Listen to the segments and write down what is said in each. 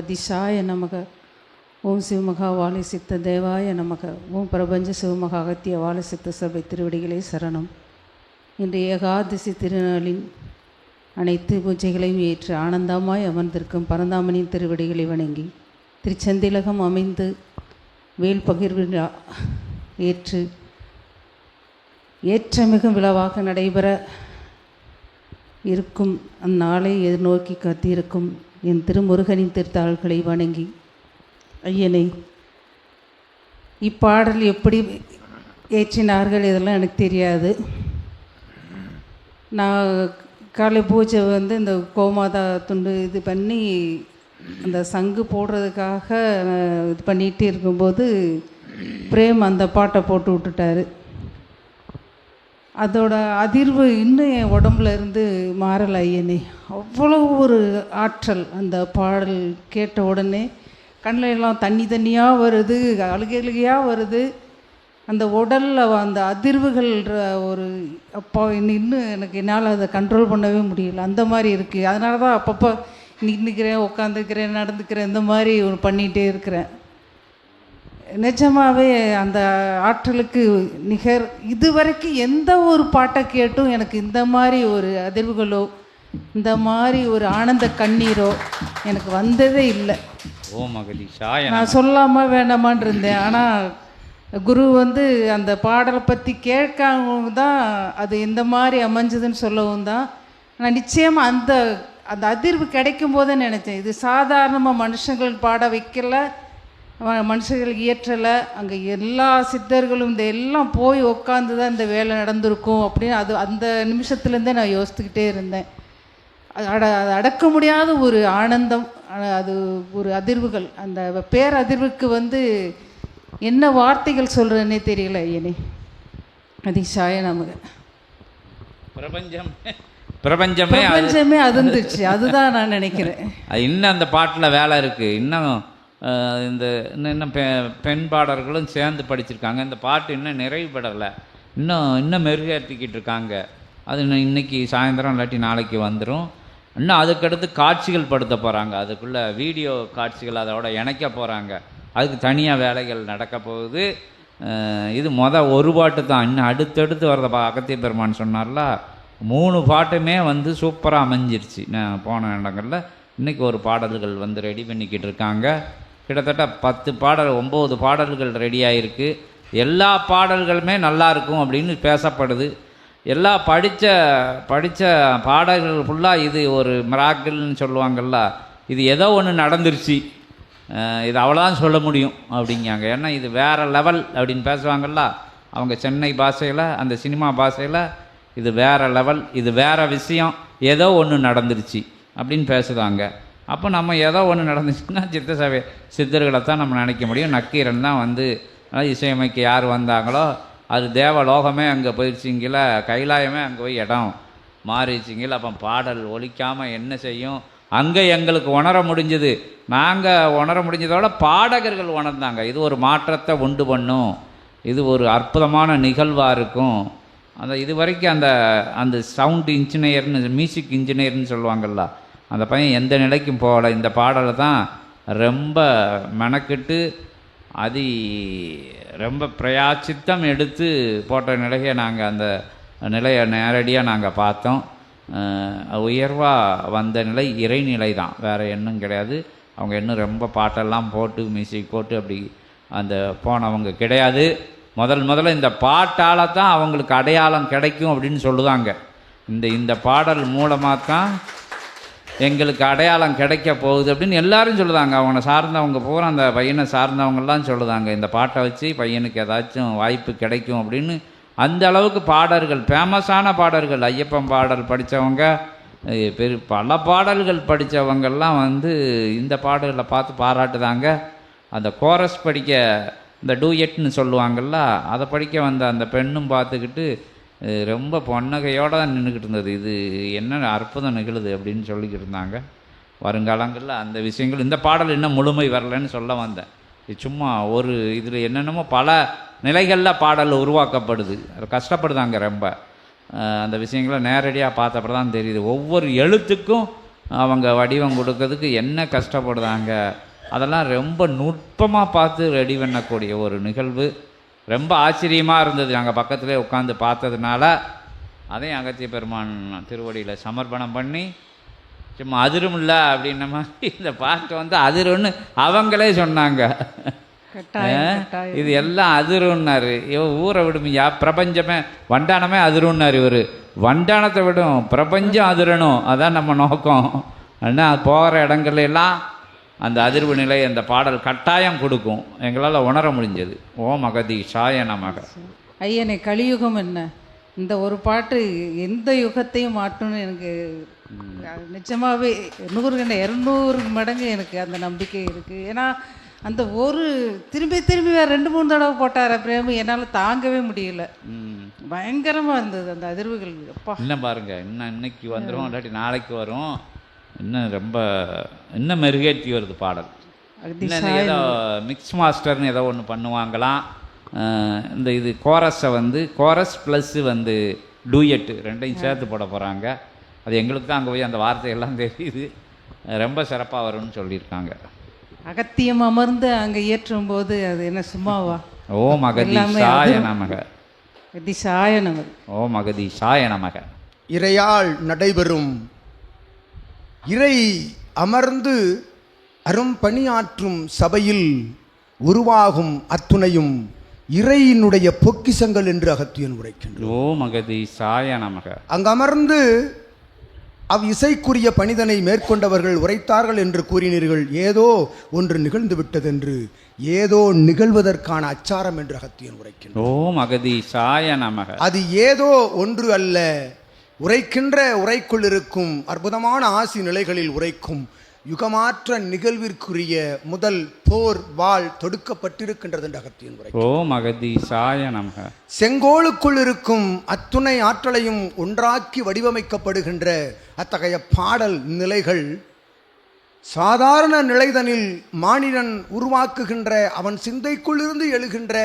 அதிசாய நமக. ஓம் சிவமகா வாழை சித்த தேவாய நமக. ஓம் பிரபஞ்ச சிவமகா அகத்திய வாழை சித்த சபை திருவடிகளே சரணம். இன்று ஏகாதசி திருநாளின் அனைத்து பூஜைகளையும் ஏற்று ஆனந்தமாய் அமர்ந்திருக்கும் பரந்தாமனின் திருவடிகளை வணங்கி திருச்செந்திலகம் அமைந்து வேல் பகிர்வு ஏற்று ஏற்றமிகும் விழாவாக நடைபெற இருக்கும் அந்நாளை எதிர்நோக்கி கத்தியிருக்கும் என் திருமுருகனின் திருத்தாள்களை வணங்கி. ஐயனை இப்பாடல் எப்படி ஏற்றினார்கள் இதெல்லாம் எனக்கு தெரியாது. நான் காலை பூஜை வந்து இந்த கோமாதா துண்டு இது பண்ணி அந்த சங்கு போடுறதுக்காக இது பண்ணிகிட்டே இருக்கும்போது பிரேம் அந்த பாட்டை போட்டு விட்டுட்டாரு. அதோட அதிர்வு இன்னும் என் உடம்புல இருந்து மாறலை ஐயனே. அவ்வளோ ஒரு ஆற்றல் அந்த பாடல் கேட்ட உடனே கண்ணில் எல்லாம் தண்ணி தண்ணியாக வருது அழுகை அழுகையாக வருது. அந்த உடலில் அந்த அதிர்வுகள்ன்ற ஒரு அப்பா இன்னும் இன்னும் எனக்கு என்னால் அதை கண்ட்ரோல் பண்ணவே முடியல. அந்த மாதிரி இருக்குது அதனால தான் அப்பப்போ நின்றுக்கிறேன் உட்காந்துக்கிறேன் நடந்துக்கிறேன் இந்த மாதிரி ஒரு பண்ணிகிட்டே இருக்கிறேன். நிஜமாவே அந்த ஆற்றலுக்கு நிகர். இதுவரைக்கும் எந்த ஒரு பாட்டை கேட்டும் எனக்கு இந்த மாதிரி ஒரு அதிர்வுகளோ இந்த மாதிரி ஒரு ஆனந்த கண்ணீரோ எனக்கு வந்ததே இல்லை. ஓம் அகதீஷாய நான் சொல்லாம வேண்டாமான்னு இருந்தேன். ஆனால் குரு வந்து அந்த பாடலை பற்றி கேட்காம தான் அது எந்த மாதிரி அமைஞ்சதுன்னு சொல்லவும் தான். நான் நிச்சயமாக அந்த அந்த அதிர்வு கிடைக்கும் போதே நினச்சேன். இது சாதாரணமாக மனுஷங்கள் பாட வைக்கல. மனுஷர்கள் இயற்றலை அங்கே எல்லா சித்தர்களும் இந்த எல்லாம் போய் உட்காந்து தான் இந்த வேலை நடந்திருக்கும் அப்படின்னு அது அந்த நிமிஷத்துலேருந்தே நான் யோசித்துக்கிட்டே இருந்தேன். அட அது அடக்க முடியாத ஒரு ஆனந்தம் அது ஒரு அதிர்வுகள். அந்த பேரதிர்வுக்கு வந்து என்ன வார்த்தைகள் சொல்கிறேன்னே தெரியல ஐயனே அதிசாய நமக்கு பிரபஞ்சம் பிரபஞ்சமே அது. பிரபஞ்சமே அதிர்ந்துச்சு அதுதான் நான் நினைக்கிறேன். அது இன்னும் அந்த பாட்டில் வேலை இருக்குது இன்னும் இந்த இன்னும் இன்னும் பெ பெண் பாடல்களும் சேர்ந்து படிச்சிருக்காங்க. இந்த பாட்டு இன்னும் நிறைவுபடலை இன்னும் இன்னும் மெருகேற்றிக்கிட்டு இருக்காங்க. அது இன்னும் இன்னைக்கு சாயந்தரம் இல்லாட்டி நாளைக்கு வந்துடும் இன்னும் அதுக்கடுத்து காட்சிகள் படுத்த போகிறாங்க அதுக்குள்ளே வீடியோ காட்சிகள் அதோட இணைக்க போகிறாங்க அதுக்கு தனியாக வேலைகள் நடக்க போகுது. இது மொதல் ஒரு பாட்டு தான். இன்னும் அடுத்தடுத்து வரத அகத்திய பெருமான் சொன்னார்ல மூணு பாட்டுமே வந்து சூப்பராக அமைஞ்சிருச்சு. நான் போன இடங்களில் இன்றைக்கி ஒரு பாடல்கள் வந்து ரெடி பண்ணிக்கிட்டு இருக்காங்க. கிட்டத்தட்ட பத்து பாடல் ஒம்பது பாடல்கள் ரெடியாகிருக்கு எல்லா பாடல்களுமே நல்லா இருக்கும் அப்படின்னு பேசப்படுது. எல்லா படித்த படித்த பாடல்கள் ஃபுல்லாக இது ஒரு மிராக்கிள்னு சொல்லுவாங்கல்ல இது ஏதோ ஒன்று நடந்துருச்சு. இது அவ்வளோதான் சொல்ல முடியும் அப்படிங்காங்க ஏன்னா இது வேறு லெவல் அப்படின்னு பேசுவாங்கல்ல அவங்க சென்னை பாஷையில் அந்த சினிமா பாஷையில் இது வேறு லெவல் இது வேறு விஷயம் ஏதோ ஒன்று நடந்துருச்சு அப்படின்னு பேசுவாங்க. அப்போ நம்ம ஏதோ ஒன்று நடந்துச்சுன்னா சித்த சபை சித்தர்களை தான் நம்ம நினைக்க முடியும். நக்கீரன் தான் வந்து இசையமைக்க யார் வந்தாங்களோ அது தேவலோகமே அங்கே போயிடுச்சிங்கள கைலாயமே அங்கே போய் இடம் மாறிச்சிங்கள அப்போ பாடல் ஒழிக்காமல் என்ன செய்யும்? அங்கே எங்களுக்கு உணர முடிஞ்சது. நாங்கள் உணர முடிஞ்சதோட பாடகர்கள் உணர்ந்தாங்க. இது ஒரு மாற்றத்தை உண்டு பண்ணும். இது ஒரு அற்புதமான நிகழ்வாக இருக்கும். அந்த இது வரைக்கும் அந்த அந்த சவுண்ட் இன்ஜினியர்னு மியூசிக் இன்ஜினியர்னு சொல்லுவாங்கல்ல அந்த பையன் எந்த நிலைக்கும் போகல. இந்த பாடலை தான் ரொம்ப மெனக்கெட்டு அதி ரொம்ப பிரயாச்சித்தம் எடுத்து போட்ட நிலையை நாங்கள் அந்த நிலையை நேரடியாக நாங்கள் பார்த்தோம். உயர்வாக வந்த நிலை இறைநிலை தான். வேறு என்னும் கிடையாது. அவங்க இன்னும் ரொம்ப பாட்டெல்லாம் போட்டு மியூசிக் போட்டு அப்படி அந்த போனவங்க கிடையாது. முதல் முதல்ல இந்த பாட்டால் தான் அவங்களுக்கு அடையாளம் கிடைக்கும் அப்படின்னு சொல்லுதாங்க. இந்த இந்த பாடல் மூலமாக தான் எங்களுக்கு அடையாளம் கிடைக்க போகுது அப்படின்னு எல்லாரும் சொல்லுதாங்க. அவனை சார்ந்தவங்க பூரா அந்த பையனை சார்ந்தவங்கெல்லாம் சொல்லுதாங்க. இந்த பாட்டை வச்சு பையனுக்கு ஏதாச்சும் வாய்ப்பு கிடைக்கும் அப்படின்னு அந்த அளவுக்கு பாடல்கள் ஃபேமஸான பாடல்கள். ஐயப்பன் பாடல் படித்தவங்க பெரு பல பாடல்கள் படித்தவங்கெல்லாம் வந்து இந்த பாடல்களை பார்த்து பாராட்டுதாங்க. அந்த கோரஸ் படிக்க இந்த டூயட்னு சொல்லுவாங்கள்ல அதை படிக்க வந்த அந்த பெண்ணும் பார்த்துக்கிட்டு ரொம்ப பொன்னகையோடு தான் நின்றுக்கிட்டு இருந்தது. இது என்ன அற்புதம் நிகழுது அப்படின்னு சொல்லிக்கிட்டு இருந்தாங்க. வருங்காலங்களில் அந்த விஷயங்கள் இந்த பாடல் இன்னும் முழுமை வரலைன்னு சொல்ல வந்தேன். இது சும்மா ஒரு இதில் என்னென்னமோ பல நிலைகளில் பாடல் உருவாக்கப்படுது. கஷ்டப்படுதாங்க ரொம்ப. அந்த விஷயங்களை நேரடியாக பார்த்தப்பறம் தான் தெரியுது. ஒவ்வொரு எழுத்துக்கும் அவங்க வடிவம் கொடுக்கறதுக்கு என்ன கஷ்டப்படுறாங்க அதெல்லாம் ரொம்ப நுட்பமாக பார்த்து ரெடி பண்ணக்கூடிய ஒரு நிகழ்வு. ரொம்ப ஆச்சரியமாக இருந்தது. நாங்கள் பக்கத்திலே உட்காந்து பார்த்ததுனால அதையும் அகத்திய பெருமான் திருவடியில் சமர்ப்பணம் பண்ணி சும்மா அதிரும் இல்லை அப்படின்ன மாதிரி இந்த பாட்டை வந்து அதிரும்னு அவங்களே சொன்னாங்க. இது எல்லாம் அதிரும்னாரு. இவ ஊரை விடுமையா? பிரபஞ்சமே வண்டானமே அதிரும்னாரு இவர். வண்டானத்தை விடும் பிரபஞ்சம் அதிரணும். அதான் நம்ம நோக்கம். ஆனால் போகிற இடங்கள்ல எல்லாம் அந்த அதிர்வு நிலை அந்த பாடல் கட்டாயம் கொடுக்கும். எங்களால் உணர முடிஞ்சது. ஓ மகதி சாய நமக. ஐயனே கலியுகம் என்ன? இந்த ஒரு பாட்டு எந்த யுகத்தையும் மாட்டும்னு எனக்கு நிஜமாவே நூறு கண்ட இரநூறு மடங்கு எனக்கு அந்த நம்பிக்கை இருக்குது ஏன்னா அந்த ஒரு திரும்பி திரும்பி வேறு ரெண்டு மூணு தடவை போட்டார பிரேமு என்னால் தாங்கவே முடியல. பயங்கரமாக இருந்தது அந்த அதிர்வுகள். அப்பா. இன்னும் பாருங்க இன்னும் இன்னைக்கு வந்துடும் இல்லாட்டி நாளைக்கு வரும். இன்னும் ரொம்ப இன்னும் மெருகேற்றி வருது பாடல்? இன்னும் ஏதோ மிக்ஸ் மாஸ்டர்னு ஏதோ ஒன்று பண்ணுவாங்களாம். இந்த இது கோரஸை வந்து கோரஸ் ப்ளஸ்ஸு வந்து டூயட்டு ரெண்டையும் சேர்த்து போட போகிறாங்க அது எங்களுக்கு தான் அங்கே போய் அந்த வார்த்தையெல்லாம் தெரியுது. ரொம்ப சிறப்பாக வரும்னு சொல்லியிருக்காங்க. அகத்தியம் அமர்ந்து அங்கே இயற்றும் போது அது என்ன சும்மாவா? ஓ மகதி எல்லாமே சாய அது- நமக அதிசாய நமது ஓ மகதி சாய நமக. இறையால் நடைபெறும் இறை அமர்ந்து அரும்பணியாற்றும் சபையில் உருவாகும் அத்துணையும் இறையினுடைய பொக்கிஷங்கள் என்று அகத்தியன் உரைக்கின்றார் ஓ மகதி சாய நமக. அங்கு அமர்ந்து அவ் இசைக்குரிய பணிதனை மேற்கொண்டவர்கள் உரைத்தார்கள் என்று கூறினீர்கள். ஏதோ ஒன்று நிகழ்ந்து விட்டதென்று ஏதோ நிகழ்வதற்கான அச்சாரம் என்று அகத்தியன் உரைக்கின்றார் ஓ மகதி சாய நமக. அது ஏதோ ஒன்று அல்ல உரைக்கின்ற உரைக்குள் இருக்கும் அற்புதமான ஆசி நிலைகளில் உரைக்கும் யுகமாற்ற நிகழ்விற்குரிய முதல் போர் வாள் தொடுக்கப்பட்டிருக்கின்றது என்று அகத்தியன் உரை ஓ மகதி சாய நமக. செங்கோலுக்குள் இருக்கும் அத்துணை ஆற்றலையும் ஒன்றாக்கி வடிவமைக்கப்படுகின்ற அத்தகைய பாடல் நிலைகள் சாதாரண நிலைதனில் மானிடன் உருவாக்குகின்ற அவன் சிந்தைக்குள்ளிருந்து எழுகின்ற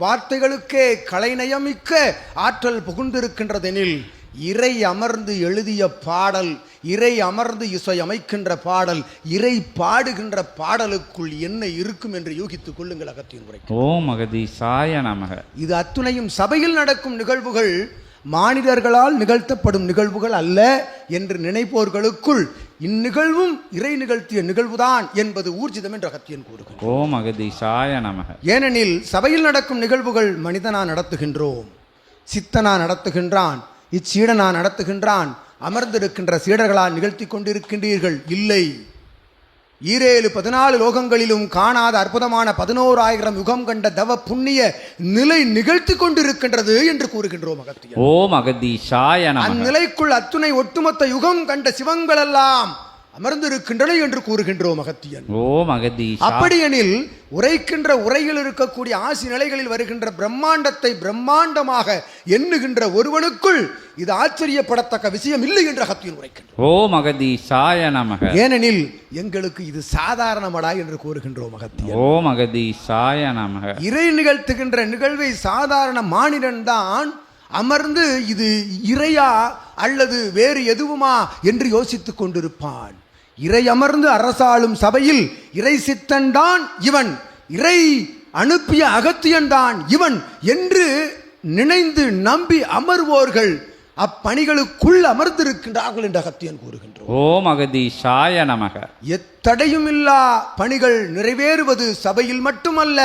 வார்த்தைகளுக்கே கலைநயமிக்க ஆற்றல் புகுந்திருக்கின்றதெனில் இறை அமர்ந்து எழுதிய பாடல் இறை அமர்ந்து இசை அமைக்கின்ற பாடல் இறை பாடுகின்ற பாடலுக்குள் என்ன இருக்கும் என்று யூகித்துக் கொள்ளுங்கள் அகத்தின் உரை ஓ மகதி சாய நமக. இது அத்துணையும் சபையில் நடக்கும் நிகழ்வுகள் மானிடர்களால் நிகழ்த்தப்படும் நிகழ்வுகள் அல்ல என்று நினைப்போர்களுக்குள் இந்நிகழ்வும் இறை நிகழ்த்திய நிகழ்வுதான் என்பது ஊர்ஜிதம் என்று அகத்தியன் கூறுகிறார் ஓ மகதி சாய நமக. ஏனெனில் சபையில் நடக்கும் நிகழ்வுகள் மனிதனா நடத்துகின்றோம் சித்தனா நடத்துகின்றான் இச்சீடனா நடத்துகின்றான். அமர்ந்திருக்கின்ற சீடர்களால் நிகழ்த்தி கொண்டிருக்கின்றீர்கள் இல்லை. ஈரேழு பதினாலு லோகங்களிலும் காணாத அற்புதமான பதினோராயிரம் யுகம் கண்ட தவ புண்ணிய நிலை நிகழ்த்தி கொண்டிருக்கின்றது என்று கூறுகின்றோம் அகத்தியன் ஓ நமக. அந்நிலைக்குள் அத்துணை ஒட்டுமொத்த யுகம் கண்ட சிவங்கள் எல்லாம் அமர்ந்திருக்கின்றன என்று கூறுகின்றோம் அகத்தியன் ஓ மகதி அப்படியெனில் உரைக்கின்ற உரையில் இருக்கக்கூடிய ஆசி நிலைகளில் வருகின்ற பிரம்மாண்டத்தை பிரம்மாண்டமாக எண்ணுகின்ற ஒருவனுக்குள் இது ஆச்சரியப்படத்தக்க விஷயம் இல்லை என்று அகத்தியன் உரைக்கின்றோம் ஓ மகதி சாய நமக. ஏனெனில் எங்களுக்கு இது சாதாரணமடா என்று கூறுகின்றோம் அகத்தியன் ஓ மகதி சாய நமக. இறை நிகழ்த்துகின்ற நிகழ்வை சாதாரண மானிடன் தான் அமர்ந்து இது இறையா அல்லது வேறு எதுவுமா என்று யோசித்துக் கொண்டிருப்பான். இறை அமர்ந்து அரசாளும் சபையில் இறை சித்தன்தான் இவன். இறை அனுப்பிய அகத்தியன்தான் இவன் என்று நினைந்து நம்பி அமர்வோர்கள் அப்பணிகளுக்குள் அமர்ந்திருக்கின்றார்கள் என்று அகத்தியன் கூறுகின்றோம் ஓ மகதி சாய நமக. எத்தடையுமில்லா பணிகள் நிறைவேறுவது சபையில் மட்டுமல்ல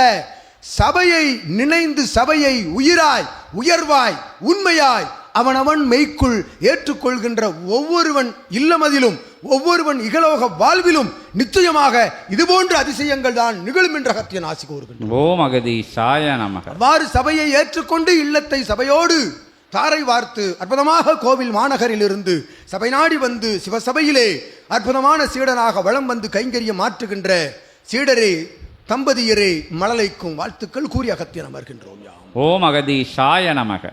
சபையை நினைந்து சபையை உயிராய் உயர்வாய் உண்மையாய் அவனவன் மெய்க்குள் ஏற்றுக்கொள்கின்ற ஒவ்வொருவன் இல்லமதிலும் ஒவ்வொருவன் இகலோக வாழ்விலும் நிச்சயமாக இதுபோன்ற அதிசயங்கள் தான் நிகழும் என்ற அகத்தியன் ஆசி கூறுகின்றோம் ஓ மகதி சாய நமக. அவ்வாறு சபையை ஏற்றுக்கொண்டு இல்லத்தை சபையோடு தாரை வார்த்து அற்புதமாக கோவில் மாநகரில் இருந்து சபை நாடி வந்து சிவசபையிலே அற்புதமான சீடனாக வளம் வந்து கைங்கரியம் மாற்றுகின்ற சீடரே தம்பதியரே மழலைக்கும் வாழ்த்துக்கள் கூறி அகத்தியன் அமர்கின்றோம். யாம் ஓ மகதி சாய நமக.